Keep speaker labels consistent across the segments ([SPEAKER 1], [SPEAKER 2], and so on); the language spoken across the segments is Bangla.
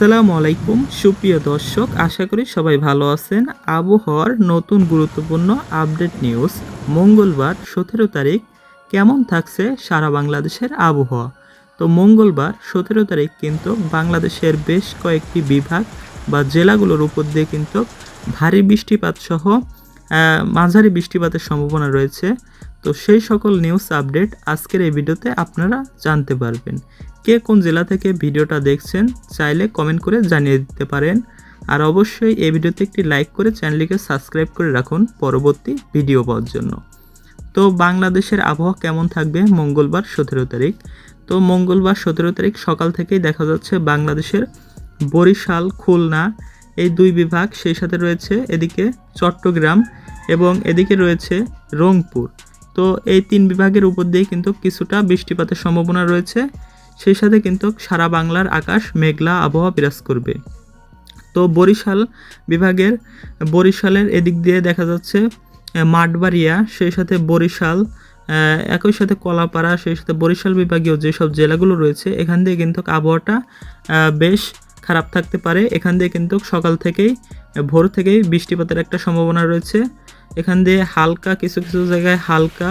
[SPEAKER 1] আসসালামু আলাইকুম। সুপ্রিয় দর্শক, আশা করি সবাই ভালো আছেন। আবহাওয়ার নতুন গুরুত্বপূর্ণ আপডেট নিউজ মঙ্গলবার সতেরো তারিখ। কেমন থাকছে সারা বাংলাদেশের আবহাওয়া? তো মঙ্গলবার সতেরো তারিখ কিন্তু বাংলাদেশের বেশ কয়েকটি বিভাগ বা জেলাগুলোর উপর দিয়ে কিন্তু ভারী বৃষ্টিপাত সহ মাঝারি বৃষ্টিপাতের সম্ভাবনা রয়েছে। তো সেই সকল নিউজ আপডেট আজকের এই ভিডিওতে আপনারা জানতে পারবেন। কে কোন জেলা থেকে ভিডিওটা দেখছেন, চাইলে কমেন্ট করে জানিয়ে দিতে পারেন। আর অবশ্যই এই ভিডিওতে একটি লাইক করে চ্যানেলটিকে সাবস্ক্রাইব করে রাখুন পরবর্তী ভিডিও পাওয়ার জন্য। তো বাংলাদেশের আবহাওয়া কেমন থাকবে মঙ্গলবার সতেরো তারিখ? তো মঙ্গলবার সতেরো তারিখ সকাল থেকেই দেখা যাচ্ছে বাংলাদেশের বরিশাল, খুলনা এই দুই বিভাগ সেই সাথে রয়েছে এদিকে চট্টগ্রাম এবং এদিকে রয়েছে রংপুর। তো এই তিন বিভাগের উপর দিয়ে কিন্তু কিছুটা বৃষ্টিপাতের সম্ভাবনা রয়েছে। সেই সাথে কিন্তু সারা বাংলার আকাশ মেঘলা আবহাওয়া বিরাজ করবে। তো বরিশাল বিভাগের, বরিশালের এদিক দিয়ে দেখা যাচ্ছে মাঠবাড়িয়া, সেই সাথে বরিশাল একই সাথে কলাপাড়া, সেই সাথে বরিশাল বিভাগীয় যেসব জেলাগুলো রয়েছে, এখান দিয়ে কিন্তু আবহাওয়াটা বেশ খারাপ থাকতে পারে। এখান দিয়ে কিন্তু সকাল থেকেই ভোর থেকেই বৃষ্টিপাতের একটা সম্ভাবনা রয়েছে। এখান দিয়ে হালকা কিছু কিছু জায়গায় হালকা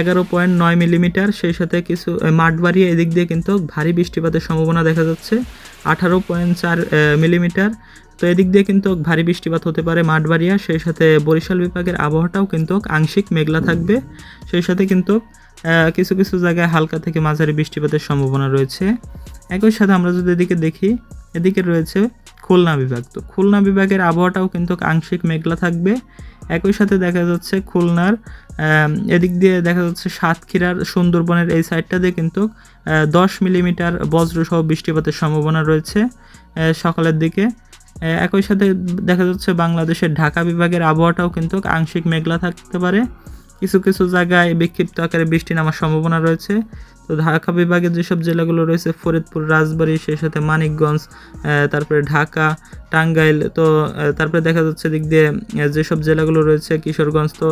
[SPEAKER 1] এগারো পয়েন্ট নয় মিলিমিটার সেই সাথে কিছু আহ, মাঠবাড়িয়া এদিক দিয়ে কিন্তু ভারী বৃষ্টিপাতের সম্ভাবনা দেখা যাচ্ছে। আঠারো পয়েন্ট চার মিলিমিটার। তো এদিক দিয়ে কিন্তু ভারী বৃষ্টিপাত হতে পারে মাঠবাড়িয়া সেই সাথে বরিশাল বিভাগের আবহাওয়াটাও কিন্তু আংশিক মেঘলা থাকবে। সেই সাথে কিন্তু কিছু কিছু জায়গায় হালকা থেকে মাঝারি বৃষ্টিপাতের সম্ভাবনা রয়েছে। একই সাথে আমরা যদি এদিকে দেখি, এদিকে রয়েছে খুলনা বিভাগ। তো খুলনা বিভাগের আবহাওয়াটাও কিন্তু আংশিক মেঘলা থাকবে। একই সাথে দেখা যাচ্ছে খুলনার এদিক দিয়ে দেখা যাচ্ছে সাতক্ষীরার, সুন্দরবনের এই সাইডটা দিয়ে কিন্তু দশ মিলিমিটার বজ্রসহ বৃষ্টিপাতের সম্ভাবনা রয়েছে সকালের দিকে। একই সাথে দেখা যাচ্ছে বাংলাদেশের ঢাকা বিভাগের আবহাওয়াটাও কিন্তু আংশিক মেঘলা থাকতে পারে। কিছু কিছু জায়গায় বিক্ষিপ্ত আকারে বৃষ্টি নামার সম্ভাবনা রয়েছে। তো ঢাকা বিভাগের যেসব জেলাগুলো রয়েছে, ফরিদপুর, রাজবাড়ী, সেই সাথে মানিকগঞ্জ তারপরে ঢাকা, টাঙ্গাইল, তো তারপরে দেখা যাচ্ছে দিক দিয়ে যেসব জেলাগুলো রয়েছে, কিশোরগঞ্জ, তো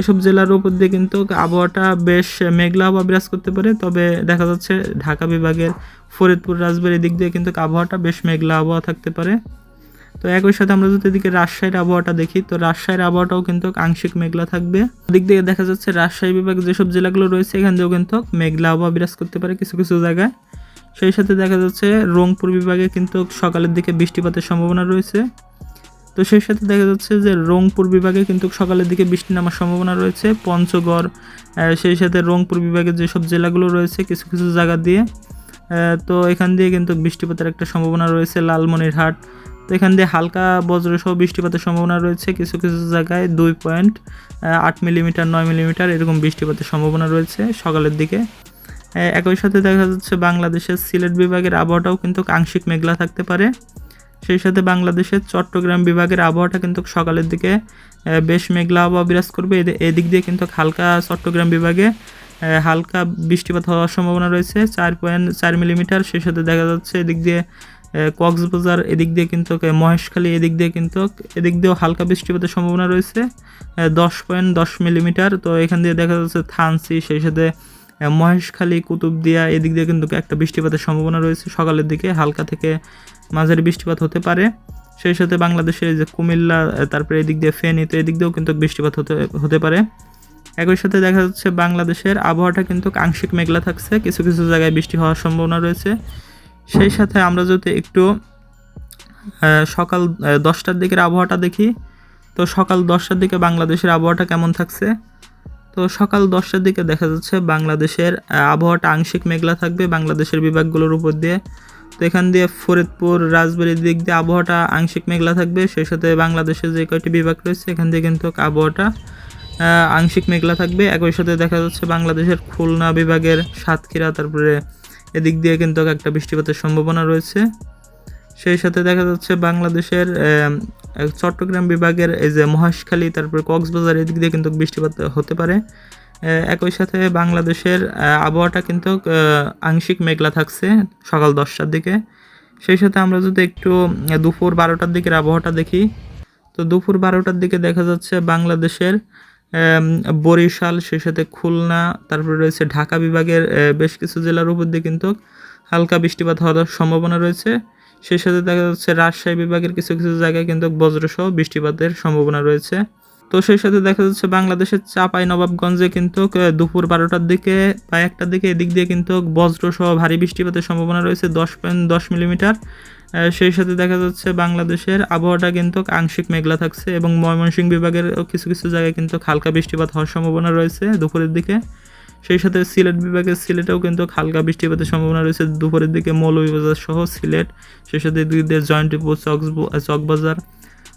[SPEAKER 1] এসব জেলার উপর দিয়ে কিন্তু আবহাওয়াটা বেশ মেঘলা আবহাওয়া বিরাজ করতে পারে। তবে দেখা যাচ্ছে ঢাকা বিভাগের ফরিদপুর, রাজবাড়ির দিক দিয়ে কিন্তু আবহাওয়াটা বেশ মেঘলা আবহাওয়া থাকতে পারে। তো একই সাথে আমরা যদি এদিকে রাজশাহীর আবহাওয়াটা দেখি, তো রাজশাহীর আবহাওয়াটাও কিন্তু আংশিক মেঘলা থাকবে। দিক দিয়ে দেখা যাচ্ছে রাজশাহী বিভাগে যেসব জেলাগুলো রয়েছে, এখান দিয়েও কিন্তু মেঘলা আবহাওয়া বিরাজ করতে পারে কিছু কিছু জায়গায়। সেই সাথে দেখা যাচ্ছে রংপুর বিভাগে কিন্তু সকালের দিকে বৃষ্টিপাতের সম্ভাবনা রয়েছে। তো সেই সাথে দেখা যাচ্ছে যে রংপুর বিভাগে কিন্তু সকালের দিকে বৃষ্টি নামার সম্ভাবনা রয়েছে, পঞ্চগড় সেই সাথে রংপুর বিভাগের যেসব জেলাগুলো রয়েছে কিছু কিছু জায়গা দিয়ে তো এখান দিয়ে কিন্তু বৃষ্টিপাতের একটা সম্ভাবনা রয়েছে লালমনিরহাট তো এখান দিয়ে হালকা বজ্রসহ বৃষ্টিপাতের সম্ভাবনা রয়েছে। কিছু কিছু জায়গায় দুই পয়েন্ট আট মিলিমিটার নয় মিলিমিটার এরকম বৃষ্টিপাতের সম্ভাবনা রয়েছে সকালের দিকে। একই সাথে দেখা যাচ্ছে বাংলাদেশের সিলেট বিভাগের আবহাওয়াটাও কিন্তু আংশিক মেঘলা থাকতে পারে। সেই সাথে বাংলাদেশের চট্টগ্রাম বিভাগের আবহাওয়াটা কিন্তু সকালের দিকে বেশ মেঘলা আবহাওয়া বিরাজ করবে। এদি- এদিক দিয়ে কিন্তু হালকা চট্টগ্রাম বিভাগে হালকা বৃষ্টিপাত হওয়ার সম্ভাবনা রয়েছে। চার পয়েন্ট চার মিলিমিটার সেই সাথে দেখা যাচ্ছে এদিক দিয়ে কক্সবাজার এদিক দিয়ে কিন্তু মহেশখালী এদিক দিয়ে কিন্তু, এদিক দিয়েও হালকা বৃষ্টিপাতের সম্ভাবনা রয়েছে দশ পয়েন্ট দশ মিলিমিটার। তো এখান দিয়ে দেখা যাচ্ছে থানসি, সেই সাথে মহেশখালী, কুতুবদিয়া এদিক দিয়ে কিন্তু একটা বৃষ্টিপাতের সম্ভাবনা রয়েছে সকালের দিকে, হালকা থেকে মাঝারি বৃষ্টিপাত হতে পারে। সেই সাথে বাংলাদেশের যে কুমিল্লা তারপরে এদিক দিয়ে ফেনী, তো এদিক দিয়েও কিন্তু বৃষ্টিপাত হতে হতে পারে। একই সাথে দেখা যাচ্ছে বাংলাদেশের আবহাওয়াটা কিন্তু আংশিক মেঘলা থাকছে, কিছু কিছু জায়গায় বৃষ্টি হওয়ার সম্ভাবনা রয়েছে। সেই সাথে আমরা যদি একটু সকাল দশটার দিকের আবহাওয়াটা দেখি, তো সকাল দশটার দিকে বাংলাদেশের আবহাওয়াটা কেমন থাকছে? তো সকাল দশটার দিকে দেখা যাচ্ছে বাংলাদেশের আবহাওয়াটা আংশিক মেঘলা থাকবে বাংলাদেশের বিভাগগুলোর উপর দিয়ে। তো এখান দিয়ে ফরিদপুর, রাজবাড়ির দিক দিয়ে আবহাওয়াটা আংশিক মেঘলা থাকবে, সেই সাথে বাংলাদেশের যে কয়টি বিভাগ রয়েছে, এখান দিয়ে কিন্তু আবহাওয়াটা আংশিক মেঘলা থাকবে। একই সাথে দেখা যাচ্ছে বাংলাদেশের খুলনা বিভাগের সাতক্ষীরা, তারপরে এদিক দিয়ে কিন্তু একটা বৃষ্টিপাতের সম্ভাবনা রয়েছে। সেই সাথে দেখা যাচ্ছে বাংলাদেশের চট্টগ্রাম বিভাগের এই যে মহেশখালী, তারপরে কক্সবাজার এদিক দিয়ে কিন্তু বৃষ্টিপাত হতে পারে। একই সাথে বাংলাদেশের আবহাওয়াটা কিন্তু আংশিক মেঘলা থাকছে সকাল দশটার দিকে। সেই সাথে আমরা যদি একটু দুপুর বারোটার দিকের আবহাওয়াটা দেখি, তো দুপুর বারোটার দিকে দেখা যাচ্ছে বাংলাদেশের বরিশাল, সেই সাথে খুলনা, তারপরে রয়েছে ঢাকা বিভাগের বেশ কিছু জেলার উপর দিয়ে কিন্তু হালকা বৃষ্টিপাত হওয়ার সম্ভাবনা রয়েছে। সেই সাথে দেখা যাচ্ছে রাজশাহী বিভাগের কিছু কিছু জায়গায় কিন্তু বজ্রসহ বৃষ্টিপাতের সম্ভাবনা রয়েছে। তো সেই সাথে দেখা যাচ্ছে বাংলাদেশের চাপাই নবাবগঞ্জে কিন্তু দুপুর বারোটার দিকে বা একটার দিকে এদিক দিয়ে কিন্তু বজ্রসহ ভারী বৃষ্টিপাতের সম্ভাবনা রয়েছে দশ পয়েন্ট দশ মিলিমিটার। সেই সাথে দেখা যাচ্ছে বাংলাদেশের আবহাওয়াটা কিন্তু আংশিক মেঘলা থাকছে এবং ময়মনসিংহ বিভাগের কিছু কিছু জায়গায় কিন্তু হালকা বৃষ্টিপাত হওয়ার সম্ভাবনা রয়েছে দুপুরের দিকে। সেই সাথে সিলেট বিভাগের সিলেটেও কিন্তু হালকা বৃষ্টিপাতের সম্ভাবনা রয়েছে দুপুরের দিকে মৌলভীবাজার সহ সিলেট। সেই সাথে দুই দিয়ে জয়ন্তীপুর চকস- চকবাজার।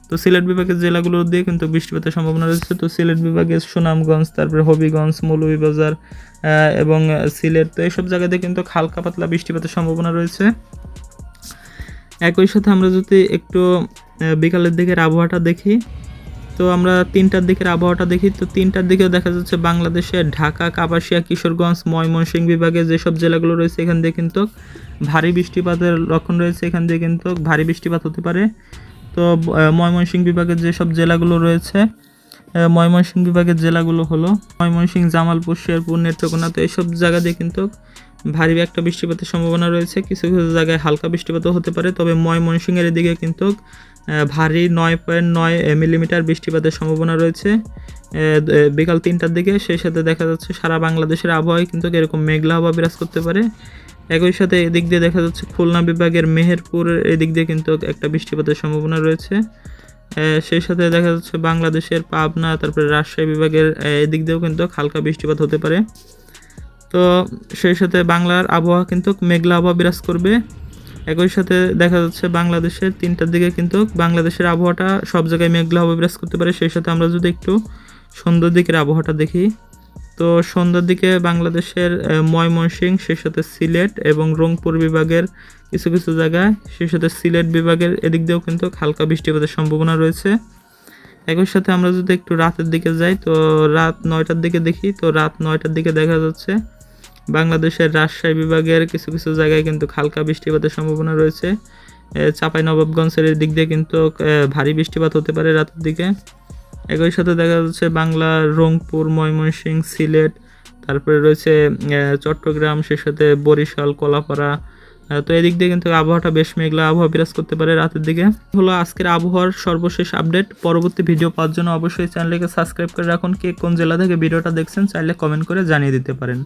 [SPEAKER 1] তো সিলেট বিভাগের জেলাগুলো দিয়ে কিন্তু বৃষ্টিপাতের সম্ভাবনা রয়েছে। তো সিলেট বিভাগের সুনামগঞ্জ, তারপরে হবিগঞ্জ, মৌলভীবাজার এবং সিলেট, তো এইসব জায়গাতে কিন্তু হালকা পাতলা বৃষ্টিপাতের সম্ভাবনা রয়েছে। একই সাথে আমরা যদি একটু বিকালের দিকের আবহাওয়াটা দেখি, তো আমরা তিনটার দিকের আবহাওয়াটা দেখি, তো তিনটার দিকেও দেখা যাচ্ছে বাংলাদেশে ঢাকা, কাপাসিয়া, কিশোরগঞ্জ, ময়মনসিংহ বিভাগে যেসব জেলাগুলো রয়েছে, এখান দিয়ে কিন্তু ভারী বৃষ্টিপাতের লক্ষণ রয়েছে। এখান দিয়ে কিন্তু ভারী বৃষ্টিপাত হতে পারে। তো ময়মনসিংহ বিভাগের যেসব জেলাগুলো রয়েছে ময়মনসিংহ বিভাগের জেলাগুলো হলো ময়মনসিংহ, জামালপুর, শেরপুর, নেত্রকোনা, তো এইসব জায়গা দিয়ে কিন্তু ভারী একটা বৃষ্টিপাতের সম্ভাবনা রয়েছে। কিছু কিছু জায়গায় হালকা বৃষ্টিপাতও হতে পারে, তবে ময়মনসিংহের এদিকে কিন্তু ভারী নয় পয়েন্ট নয় মিলিমিটার বৃষ্টিপাতের সম্ভাবনা রয়েছে। বিকাল তিনটার দিকে, সেই সাথে দেখা যাচ্ছে সারা বাংলাদেশের আবহাওয়ায় কিন্তু এরকম মেঘলা আবহাওয়া বিরাজ করতে পারে। একই সাথে এদিক দিয়ে দেখা যাচ্ছে খুলনা বিভাগের মেহেরপুর, এদিক দিয়ে কিন্তু একটা বৃষ্টিপাতের সম্ভাবনা রয়েছে। সেই সাথে দেখা যাচ্ছে বাংলাদেশের পাবনা, তারপরে রাজশাহী বিভাগের এদিক দিয়েও কিন্তু হালকা বৃষ্টিপাত হতে পারে। তো সেই সাথে বাংলার আবহাওয়া কিন্তু মেঘলা আবহাওয়া বিরাজ করবে। একই সাথে দেখা যাচ্ছে বাংলাদেশের তিনটার দিকে কিন্তু বাংলাদেশের আবহাওয়াটা সব জায়গায় মেঘলা আবহাওয়া বিরাজ করতে পারে। সেই সাথে আমরা যদি একটু সন্ধ্যার দিকের আবহাওয়াটা দেখি তো সন্ধ্যার দিকে বাংলাদেশের ময়মনসিংহ, সেই সাথে সিলেট এবং রংপুর বিভাগের কিছু কিছু জায়গায়, সেই সাথে সিলেট বিভাগের এদিক দিয়েও কিন্তু হালকা বৃষ্টিপাতের সম্ভাবনা রয়েছে। একই সাথে আমরা যদি একটু রাতের দিকে যাই, তো রাত নয়টার দিকে দেখি, তো রাত নয়টার দিকে দেখা যাচ্ছে বাংলাদেশের রাজশাহী বিভাগের কিছু কিছু জায়গায় কিন্তু হালকা বৃষ্টিপাতের সম্ভাবনা রয়েছে। চাপাই নবাবগঞ্জের দিক দিয়ে কিন্তু ভারী বৃষ্টিপাত হতে পারে রাতের দিকে। একই সাথে দেখা যাচ্ছে বাংলা, রংপুর ময়মনসিংহ সিলেট, তারপরে রয়েছে চট্টগ্রাম, সেই সাথে বরিশাল, কলাপাড়া তো এদিক দিয়ে কিন্তু আবহাওয়াটা বেশ মেঘলা আবহাওয়া বিরাজ করতে পারে রাতের দিকে। হলো আজকের আবহাওয়ার সর্বশেষ আপডেট। পরবর্তী ভিডিও পাওয়ার জন্য অবশ্যই চ্যানেলকে সাবস্ক্রাইব করে রাখুন। কে কোন জেলা থেকে ভিডিওটা দেখছেন, চাইলে কমেন্ট করে জানিয়ে দিতে পারেন।